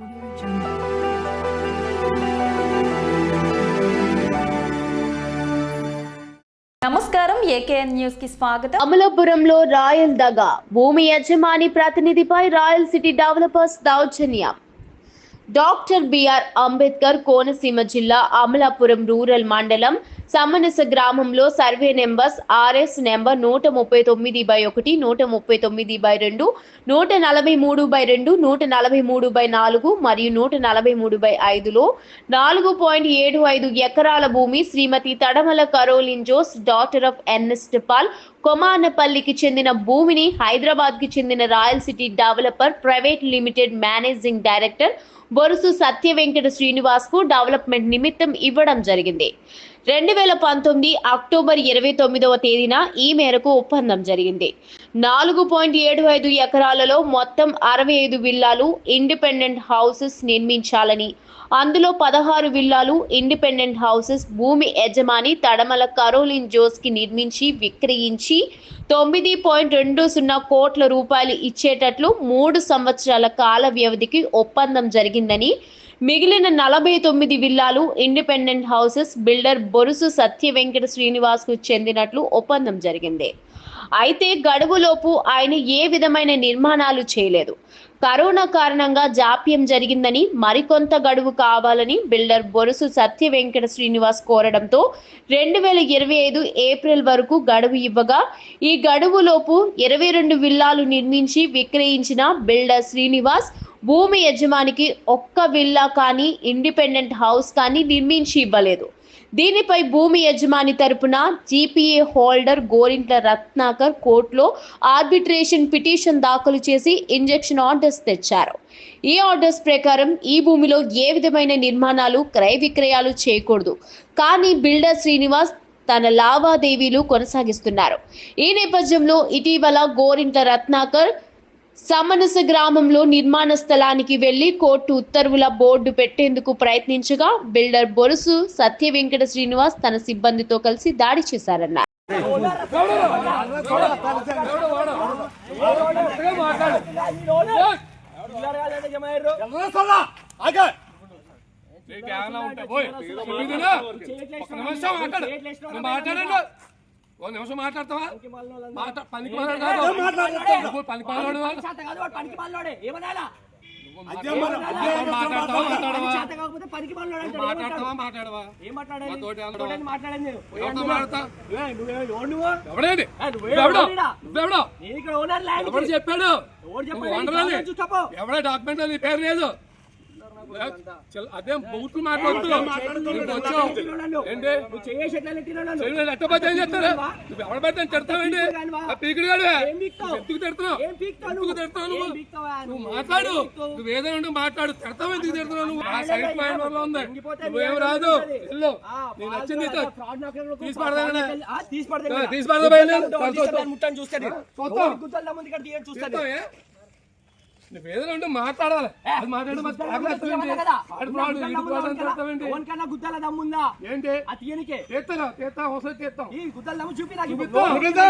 నమస్కారం ఏకేఎన్ న్యూస్కి స్వాగతం. అమలాపురంలో రాయల్ దగా. భూమి యజమాని ప్రతినిధిపై రాయల్ సిటీ డెవలపర్స్ దౌర్జన్యం. డాక్టర్ బిఆర్ అంబేద్కర్ కోనసీమ జిల్లా అమలాపురం రూరల్ మండలం సమనస గ్రామంలో సర్వే నెంబర్స్ ఆర్ఎస్ నెంబర్ నూట ముప్పై తొమ్మిది బై ఒకటి నూట ముప్పై తొమ్మిది బై రెండు నూట నలభై మూడు బై రెండు నూట నలభై మూడు బై నాలుగు మరియు నూట నలభై మూడు బై ఐదులో నాలుగు పాయింట్ ఏడు ఐదు ఎకరాల భూమి Srimathi Tadamala Caroline Jose daughter of Ernest Paul కొమానపల్లికి చెందిన భూమిని హైదరాబాద్కి చెందిన Royal City Developer Private Limited managing director Borusu Satya Venkata శ్రీనివాస్కు development నిమిత్తం ఇవ్వడం జరిగింది. రెండు వేల పంతొమ్మిది అక్టోబర్ ఇరవై తొమ్మిదవ తేదీన ఈ మేరకు ఒప్పందం జరిగింది. నాలుగు పాయింట్ ఏడు ఐదు ఎకరాలలో మొత్తం అరవై ఐదు విల్లాలు ఇండిపెండెంట్ హౌసెస్ నిర్మించాలని అందులో పదహారు విల్లాలు ఇండిపెండెంట్ హౌసెస్ భూమి యజమాని తడమల కరోలిన్ జోస్కి నిర్మించి విక్రయించి తొమ్మిది పాయింట్ రెండు సున్నా కోట్ల రూపాయలు ఇచ్చేటట్లు మూడు సంవత్సరాల కాల వ్యవధికి ఒప్పందం జరిగిందని మిగిలిన నలభై తొమ్మిది విల్లాలు independent houses builder Borusu Satya Venkata శ్రీనివాస్కు చెందినట్లు ఒప్పందం జరిగింది. అయితే గడువులోపు ఆయన ఏ విధమైన నిర్మాణాలు చేయలేదు. కరోనా కారణంగా జాప్యం జరిగిందని మరికొంత గడువు కావాలని బిల్డర్ బొరుసు సత్య వెంకట శ్రీనివాస్ కోరడంతో రెండు వేల ఇరవై ఐదు ఏప్రిల్ వరకు గడువు ఇవ్వగా ఈ గడువులోపు ఇరవై రెండు విల్లాలు నిర్మించి విక్రయించిన బిల్డర్ శ్రీనివాస్ భూమి యజమానికి ఒక్క విల్లా కానీ ఇండిపెండెంట్ హౌస్ కానీ నిర్మించి ఇవ్వలేదు. దీనిపై భూమి యజమాని తరపున జీపీఏ హోల్డర్ గోరింట్ల రత్నాకర్ కోర్టులో ఆర్బిట్రేషన్ పిటిషన్ దాఖలు చేసి ఇంజెక్షన్ ఆర్డర్స్ తెచ్చారు. ఈ ఆర్డర్స్ ప్రకారం ఈ భూమిలో ఏ విధమైన నిర్మాణాలు క్రయ విక్రయాలు చేయకూడదు. కానీ బిల్డర్ శ్రీనివాస్ తన లావాదేవీలు కొనసాగిస్తున్నారు. ఈ నేపథ్యంలో ఇటీవల గోరింట్ల రత్నాకర్ సమనస గ్రామంలో నిర్మాణ స్థలానికి వెళ్ళి కోర్టు ఉత్తర్వుల బోర్డు పెట్టేందుకు ప్రయత్నించగా బిల్డర్ బొరుసు సత్య వెంకట శ్రీనివాస్ తన సిబ్బందితో కలిసి దాడి చేశారన్నారు. మాట్లాడండి. ఓ నిమిషం మాట్లాడతావా? మాట పనికి మాట్లాడు పనికి మాట్లాడు నువ్వెవడో? నువ్వెవడో? ఎవడు చెప్పాడు? ఎవడే డాక్యుమెంట్ నీ పేరు లేదు? అదే బూట్లు మాట్లాడుతున్నావు. ఎట్టబోతే ఏం చేస్తారు నువ్వు ఎవడ పెడితే తిడతావేంటి ఆ పీకిడి నువ్వు ఎందుకు తిడుతున్నావు? ఎందుకు తిడుతున్నావు నువ్వు? నువ్వు మాట్లాడు. నువ్వు ఏదైనా ఉంటే మాట్లాడు. తిడతావు ఎందుకు నువ్వు? ఆ సైడ్ పాయింట్ వల్ల ఉంది. నువ్వేం రాదు. వెళ్ళు. తీసి. తీసి పడదా బయలుదేరు. చెప్తావే? నువ్వు ఏదైనా ఉంటే మాట్లాడాలి. అది మాట్లాడు మరి ఆగలేస్తావేంటి? ఆడు ప్రాడు, ఈడు ప్రాడు అని తిడతావేంటి? గుద్దల దమ్ముందా? ఏంటి? తీయనికే. తీస్తారా తీస్తా ఒకసారి తీస్తాం ఈ గుద్దల దమ్ము చూపి నాకు చూపిస్తా. ఇప్పుడు. చూపిస్తా.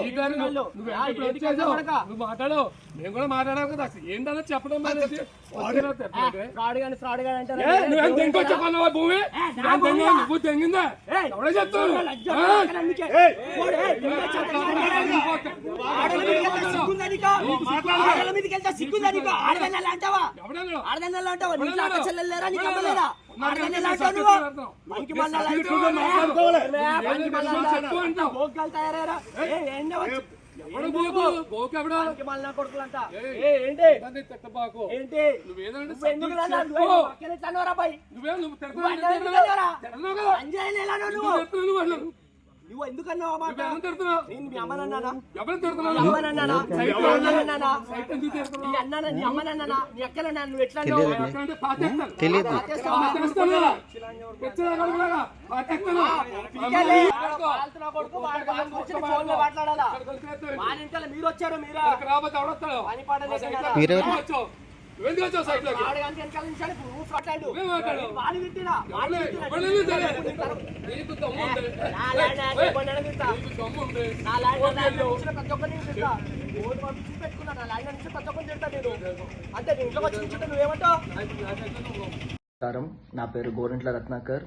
ఈ దారి నువ్వు- వాళ్ళు. నువ్వు ఆ, ఎప్పుడు ఏది వచ్చావు? కనపడక? నువ్వు మాట్లాడు. మేము కూడా మాట్లాడావు కదా. ఏంటన్నా చెప్పడం. ఫ్రాడ్ గాని ఫ్రాడ్ గాని అంటారు ఏ, నువ్వేం భూమి? తెంగిందా. ఎవడే చెప్తావు మీదకి వెళ్తే సిగ్గుందా నీకు? నీకు? ఆడదన్నెలా అంటావా? ఎవడన్నాడు? ఆడదన్నెలా అంటావా? నీకు? అక్క చెల్లెలు లేరా? నీకు అమ్మ ఎవడన్నాడు? లేరా? ఆడదన్నెలా అంటావు నువ్వు? పనికి మళ్ళా తయారయ్యారా? ఏ. ఏంటి? నువ్వు నువ్వు ఎట్లా ఆ మాట? నేను మీ అమ్మనన్నానా? అమ్మనన్నానా? అమ్మనన్నానా? నీ? అన్నానా? నీ అమ్మనన్నానా? నీ అక్కలన్నా? నువ్వు వెనకాల మీరు వచ్చారు మీరా? పని పాట వచ్చావు. సైట్లోకి. నీకు దమ్ము నాకు దమ్ము నమస్కారం. నా పేరు గోరంట్ల రత్నాకర్.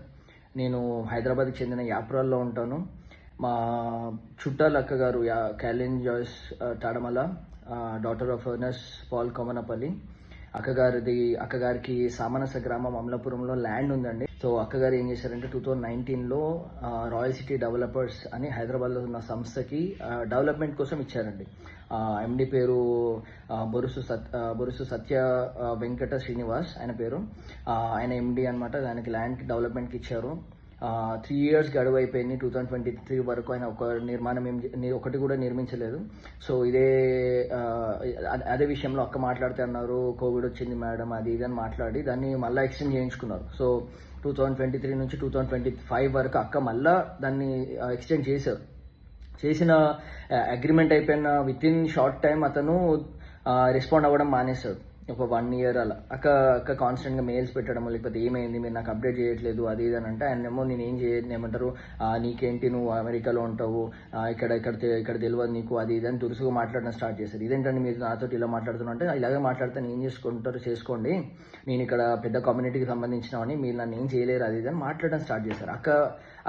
నేను హైదరాబాద్కి చెందిన యాప్రాల్లో ఉంటాను. మా చుట్టాల అక్క గారు యా క్యాలిన్ జాయిస్ ఆ, Tadamala daughter of Ernest Paul Komanapalli అక్కగారిది అక్కగారికి సామనస గ్రామం అమలాపురంలో ల్యాండ్ ఉందండి. సో అక్కగారు ఏం చేశారంటే టూ థౌజండ్ నైన్టీన్లో రాయల్ సిటీ డెవలపర్స్ అని హైదరాబాద్లో ఉన్న సంస్థకి డెవలప్మెంట్ కోసం ఇచ్చారండి. ఎండి పేరు బొరుసు సత్ బొరుసు సత్య వెంకట శ్రీనివాస్ ఆయన పేరు. ఆయన ఎండి అనమాట ఆయనకి ల్యాండ్ డెవలప్మెంట్కి ఇచ్చారు. త్రీ ఇయర్స్ గడువు అయిపోయింది టూ థౌజండ్ ట్వంటీ త్రీ వరకు ఆయన ఒక నిర్మాణం ఏం ఒకటి కూడా నిర్మించలేదు. సో ఇదే అదే విషయంలో అక్క మాట్లాడితే అన్నారు కోవిడ్ వచ్చింది మేడం అది ఇది అని మాట్లాడి దాన్ని మళ్ళీ ఎక్స్టెండ్ చేయించుకున్నారు. So two thousand twenty three నుంచి టూ థౌజండ్ ట్వంటీ ఫైవ్ వరకు అక్క మళ్ళీ దాన్ని ఎక్స్టెండ్ చేశారు. చేసిన అగ్రిమెంట్ అయిపోయిన విత్ ఇన్ షార్ట్ టైం అతను రెస్పాండ్ అవ్వడం మానేశాడు. ఒక వన్ ఇయర్ అలా. అక్క అక్క కాన్స్టెంట్గా మెయిల్స్ పెట్టడం లేకపోతే ఏమైంది మీరు నాకు అప్డేట్ చేయట్లేదు అది ఇది అని అంటే ఆయన ఏమో నేను ఏం చేయను ఏమంటారు నీకేంటి నువ్వు అమెరికాలో ఉంటావు ఇక్కడ ఇక్కడ ఇక్కడ తెలియదు నీకు అది ఇది అని దురుసుగా మాట్లాడడం స్టార్ట్ చేశారు. ఇదేంటండి మీరు నాతో ఇలా మాట్లాడుతున్నా అంటే ఇలాగే మాట్లాడితే నేను చేసుకుంటారు చేసుకోండి. నేను ఇక్కడ పెద్ద కమ్యూనిటీకి సంబంధించినవని మీరు నన్ను ఏం చేయలేరు అది ఇది అని మాట్లాడడం స్టార్ట్ చేశారు. అక్క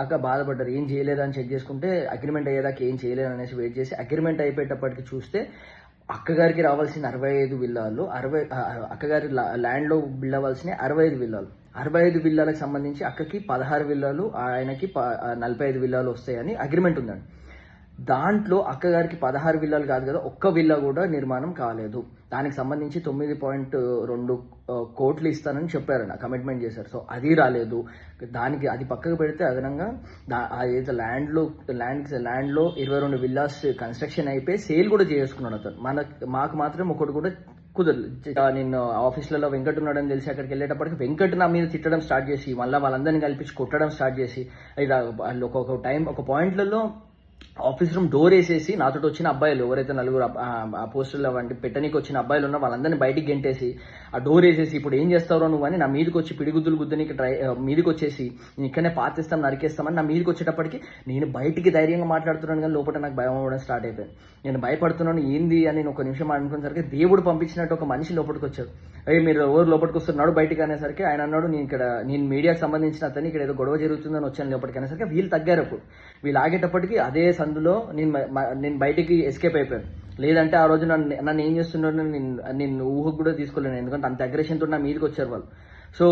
అక్క బాధపడ్డారు ఏం చేయలేరు అని చెక్ చేసుకుంటే అగ్రిమెంట్ అయ్యేదాకా ఏం చేయలేరు అనేసి వెయిట్ చేసి అగ్రిమెంట్ అయిపోయేటప్పటికి చూస్తే అక్కగారికి రావాల్సిన అరవై ఐదు విల్లాలు అరవై అక్కగారి ల్యాండ్లో బిల్ అవ్వాల్సిన అరవై ఐదు విల్లాలు. అరవై ఐదు విల్లాలకు సంబంధించి అక్కకి పదహారు విల్లాలు ఆయనకి నలభై ఐదు విల్లాలు వస్తాయని అగ్రిమెంట్ ఉందండి. దాంట్లో అక్కగారికి పదహారు విల్లాలు కాదు కదా ఒక్క విల్లా కూడా నిర్మాణం కాలేదు. దానికి సంబంధించి తొమ్మిది పాయింట్ రెండు కోట్లు ఇస్తానని చెప్పారన్న కమిట్మెంట్ చేశారు. సో అది రాలేదు. దానికి అది పక్కకు పెడితే అదనంగా దా ల్యాండ్లో ల్యాండ్ ల్యాండ్లో ఇరవై రెండు విల్లాస్ కన్స్ట్రక్షన్ అయిపోయి సేల్ కూడా చేసుకున్నాడు అతను. మన మాకు మాత్రం ఒకటి కూడా కుదరదు నేను ఆఫీస్లలో వెంకట్ ఉన్నాడని తెలిసి అక్కడికి వెళ్ళేటప్పటికి వెంకట్ నా మీద తిట్టడం స్టార్ట్ చేసి మళ్ళీ వాళ్ళందరినీ కల్పించి కొట్టడం స్టార్ట్ చేసి ఇలా వాళ్ళు టైం ఒక పాయింట్లలో ఆఫీస్ రూమ్ డోర్ వేసేసి నాతో వచ్చిన అబ్బాయిలు ఎవరైతే నలుగురు అబ్బ- ఆ- వంటి పెట్టనీకి వచ్చిన అబ్బాయిలు ఉన్నా వాళ్ళందరినీ బయటికి గెంటేసి ఆ డోర్ వేసేసి ఇప్పుడు ఏం చేస్తారో నువ్వు? అని నా మీదకి వచ్చి పిడిగుద్దులు గుద్దనికి ట్రై మీదకి వచ్చేసి నేను ఇక్కడనే పాతిస్తాం నరికేస్తామని నా మీదకి వచ్చేటప్పటికి నేను బయటికి ధైర్యంగా మాట్లాడుతున్నాను కానీ లోపల నాకు భయం అవ్వడం స్టార్ట్ అయిపోయింది. నేను భయపడుతున్నాను ఏంది అని నేను ఒక నిమిషం అనుకునేసరికి దేవుడు పంపించినట్టు ఒక మనిషి లోపలికి వచ్చాడు. అయ్యి మీరు ఎవరు లోపలికి వస్తున్నాడు బయటికి అనేసరికి ఆయన అన్నాడు నేను ఇక్కడ నేను మీడియాకి సంబంధించిన అతని ఇక్కడ ఏదో గొడవ జరుగుతుందని వచ్చాను లోపలికి అనేసరికి వీళ్ళు తగ్గారు అప్పుడు. వీళ్ళు ఆగేటప్పటికి అదే సందులో నేను నేను బయటికి ఎస్కేప్ అయిపోయాను. లేదంటే ఆ రోజు నన్ను నన్ను ఏం చేస్తున్నారో నేను నేను ఊహకు కూడా తీసుకోలేను. ఎందుకంటే అంత అగ్రెషన్తో నా మీదకి వచ్చారు వాళ్ళు. సో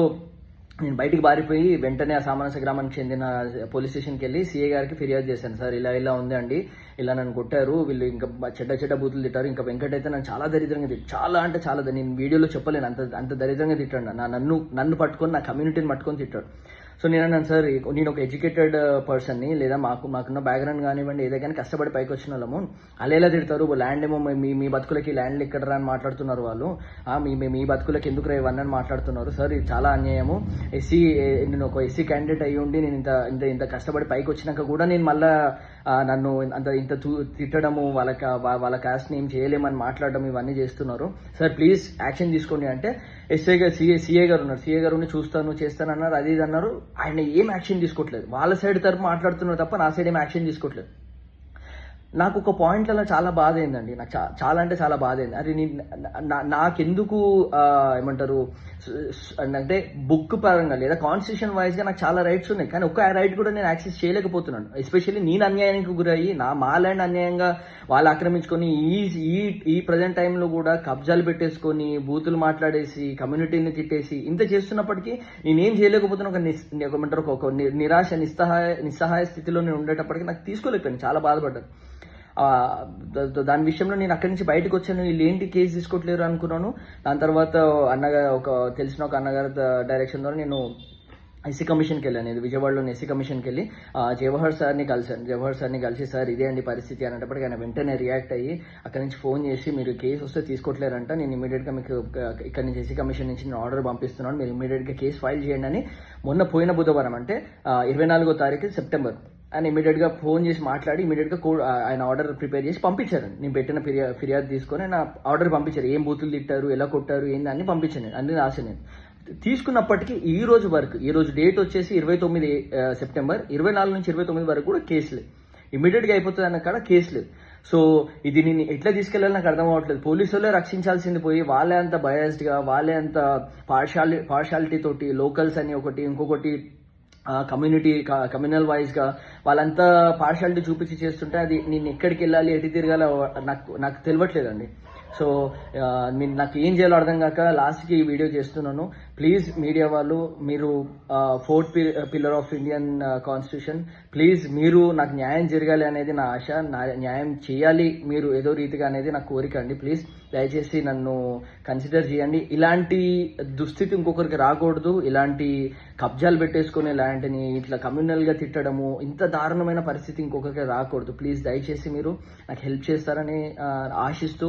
నేను బయటికి పారిపోయి వెంటనే ఆ సామాన్య గ్రామానికి చెందిన పోలీస్ స్టేషన్కి వెళ్ళి సీఏ గారికి ఫిర్యాదు చేశాను. సార్ ఇలా ఇలా ఉంది అండి. ఇలా నన్ను కొట్టారు. వీళ్ళు ఇంకా చెడ్డ చెడ్డ బూతులు తిట్టారు. ఇంకా వెంకట అయితే నన్ను చాలా దరిద్రంగా చాలా అంటే చాలా నేను వీడియోలో చెప్పలేను. అంత అంత దరిద్రంగా తిట్టాడు నా నన్ను నన్ను పట్టుకొని నా కమ్యూనిటీని పట్టుకొని తిట్టాడు. సో నేను అన్నాను సార్ నేను ఒక ఎడ్యుకేటెడ్ పర్సన్ని లేదా మాకు మాకున్న బ్యాక్గ్రౌండ్ కానివ్వండి ఏదో కానీ కష్టపడి పైకి వచ్చిన వాళ్ళము అలా ఎలా తిడతారు? ల్యాండ్ ఏమో మీ మీ బతుకులకి ల్యాండ్లు ఇక్కడ రా అని మాట్లాడుతున్నారు వాళ్ళు. మీ మీ- మీ బతుకులకి ఎందుకు రా ఇవన్నీ అని మాట్లాడుతున్నారు. సార్ ఇది చాలా అన్యాయము. ఎస్సీ నేను ఒక ఎస్సీ క్యాండిడేట్ అయ్యి ఉండి నేను ఇంత ఇంత ఇంత కష్టపడి పైకి వచ్చినాక కూడా నేను మళ్ళీ నన్ను అంత ఇంత తిట్టడము వాళ్ళకి వాళ్ళ కాస్ట్ని ఏం చేయలేమని మాట్లాడడం ఇవన్నీ చేస్తున్నారు. సార్ ప్లీజ్ యాక్షన్ తీసుకోండి అంటే ఎస్ఐ గారు సిఏ సిఏ గారు ఉన్నారు. సిఏ గారు చూస్తాను చేస్తాను అన్నారు అది ఇది అన్నారు. ఆయన ఏం యాక్షన్ తీసుకోవట్లేదు. వాళ్ళ సైడ్ తరపు మాట్లాడుతున్నారు తప్ప నా సైడ్ ఏం యాక్షన్ తీసుకోవట్లేదు. నాకు ఒక పాయింట్లలో చాలా బాధ అయిందండి నాకు చా- చాలా అంటే చాలా బాధ అయింది అరే నా- నాకెందుకు ఏమంటారు అంటే బుక్ పరంగా లేదా కాన్స్టిట్యూషన్ వైజ్గా నాకు చాలా రైట్స్ ఉన్నాయి. కానీ ఒక్క రైట్ కూడా నేను యాక్సెస్ చేయలేకపోతున్నాను. ఎస్పెషల్లీ నేను అన్యాయానికి గురయ్యి నా మా ల్యాండ్ అన్యాయంగా వాళ్ళు ఆక్రమించుకొని ఈ ఈ ఈ ప్రజెంట్ టైంలో కూడా కబ్జాలు పెట్టేసుకొని బూతులు మాట్లాడేసి కమ్యూనిటీని తిట్టేసి ఇంత చేస్తున్నప్పటికీ నేనేం చేయలేకపోతున్నా ఒక నిస్- ఏమంటారు ఒక- నిరాశ నిస్సహాయ నిస్సహాయ స్థితిలో నేను ఉండేటప్పటికీ నాకు తీసుకోలేకపోయాను. చాలా బాధపడ్డాను. దాని విషయంలో నేను అక్కడి నుంచి బయటకు వచ్చాను. వీళ్ళు ఏంటి కేసు తీసుకోవట్లేరు అనుకున్నాను. దాని తర్వాత అన్నగారు ఒక తెలిసిన ఒక అన్నగారి డైరెక్షన్ ద్వారా నేను ఎస్సీ కమిషన్కి వెళ్ళాను. ఇది విజయవాడలోని ఎస్సీ కమిషన్కి వెళ్ళి జవహర్ సార్ని కలిశాను. జవహర్ సార్ని కలిసి సార్ ఇదే అండి పరిస్థితి అనేటప్పటికి ఆయన వెంటనే రియాక్ట్ అయ్యి అక్కడి నుంచి ఫోన్ చేసి మీరు కేసు వస్తే తీసుకోవట్లేరంట. నేను ఇమీడియట్గా మీకు ఇక్కడ నుంచి ఎస్సీ కమిషన్ నుంచి నేను ఆర్డర్ పంపిస్తున్నాను. మీరు ఇమీడియట్గా కేసు ఫైల్ చేయండి అని మొన్న పోయిన బుధవారం అంటే ఇరవై నాలుగో తారీఖు సెప్టెంబర్. ఆయన ఇమీడియట్గా ఫోన్ చేసి మాట్లాడి ఇమీడియట్గా కో ఆయన ఆర్డర్ ప్రిపేర్ చేసి పంపించారు. నేను పెట్టిన ఫిర్యా ఫిర్యాదు తీసుకొని ఆయన ఆర్డర్ పంపించారు. ఏం బూతులు తిట్టారు ఎలా కొట్టారు ఏంది అన్ని పంపించాను నేను అన్ని రాశాను నేను. తీసుకున్నప్పటికీ ఈ రోజు వరకు ఈ రోజు డేట్ వచ్చేసి ఇరవై తొమ్మిది సెప్టెంబర్ ఇరవై నాలుగు నుంచి ఇరవై తొమ్మిది వరకు కూడా కేసులు ఇమీడియట్గా అయిపోతుంది అన్న కాడ కేసులు సో ఇది నేను ఎట్లా తీసుకెళ్ళాలి నాకు అర్థం అవ్వట్లేదు. పోలీసులే రక్షించాల్సింది పోయి వాళ్ళే అంత బయాస్డ్గా వాళ్ళే అంత పార్షాలి పార్షాలిటీ తోటి లోకల్స్ అని ఒకటి ఇంకొకటి కమ్యూనిటీ కమ్యూనల్ వైజ్గా వాళ్ళంతా పార్షాలిటీ చూపించి చేస్తుంటే అది నేను ఎక్కడికి వెళ్ళాలి ఎటు తిరగాలో నాకు నాకు తెలియట్లేదండి. సో మీరు నేను నాకు ఏం చేయాలో అర్థం కాక లాస్ట్కి ఈ వీడియో చేస్తున్నాను. ప్లీజ్ మీడియా వాళ్ళు మీరు fourth pillar of Indian constitution please మీరు నాకు న్యాయం జరగాలి అనేది నా ఆశ. నా న్యాయం చేయాలి మీరు ఏదో రీతిగా అనేది నా కోరిక అండి. ప్లీజ్ దయచేసి నన్ను కన్సిడర్ చేయండి. ఇలాంటి దుస్థితి ఇంకొకరికి రాకూడదు. ఇలాంటి కబ్జాలు పెట్టేసుకొని ఇలాంటిని ఇట్లా కమ్యూనల్గా తిట్టడము ఇంత దారుణమైన పరిస్థితి ఇంకొకరికి రాకూడదు. ప్లీజ్ దయచేసి మీరు నాకు హెల్ప్ చేస్తారని ఆశిస్తూ